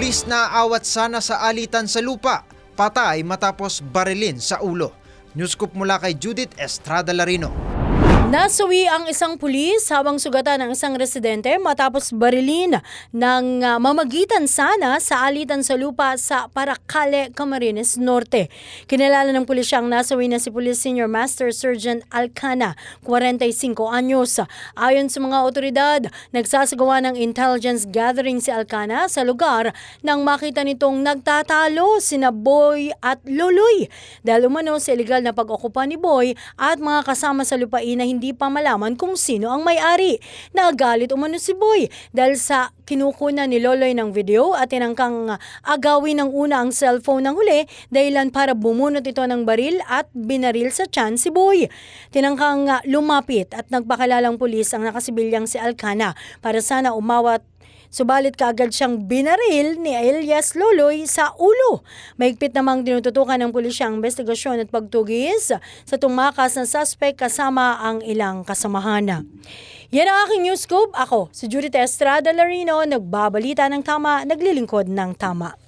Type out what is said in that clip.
Pulis na aawat sana sa alitan sa lupa, patay matapos barilin sa ulo. Newscoop mula kay Judith Estrada Larino. Nasawi ang isang pulis habang sugatan ng isang residente matapos barilin ng ah, mamagitan sana sa alitan sa lupa sa Paracale, Camarines Norte. Kinalala ng pulisyang nasawi na si Police Senior Master Sergeant Alcana, 45 anyos. Ayon sa mga otoridad, nagsasagawa ng intelligence gathering si Alcana sa lugar nang makita nitong nagtatalo sina Boy at Loloy dahil umano sa illegal na pag-okupa ni Boy at mga kasama sa lupain na hindi pa malaman kung sino ang may-ari. Nagalit umano si Boy dahil sa kinukuna ni Loloy ng video at tinangkang agawin ng una ang cellphone ng huli dahilan para bumunot ito ng baril at binaril sa tiyan si Boy. Tinangkang ah, lumapit at nagpakalalang pulis ang nakasibilyang si Alcana para sana umawat Subalit kaagad siyang binaril ni Elias Loloy sa ulo. Mahigpit namang tinututukan ng pulisya ang investigasyon at pagtugis sa tumakas ng suspect kasama ang ilang kasamahan. Yan ang aking news scoop. Ako, si Judith Estrada Larino, nagbabalita ng tama, naglilingkod ng tama.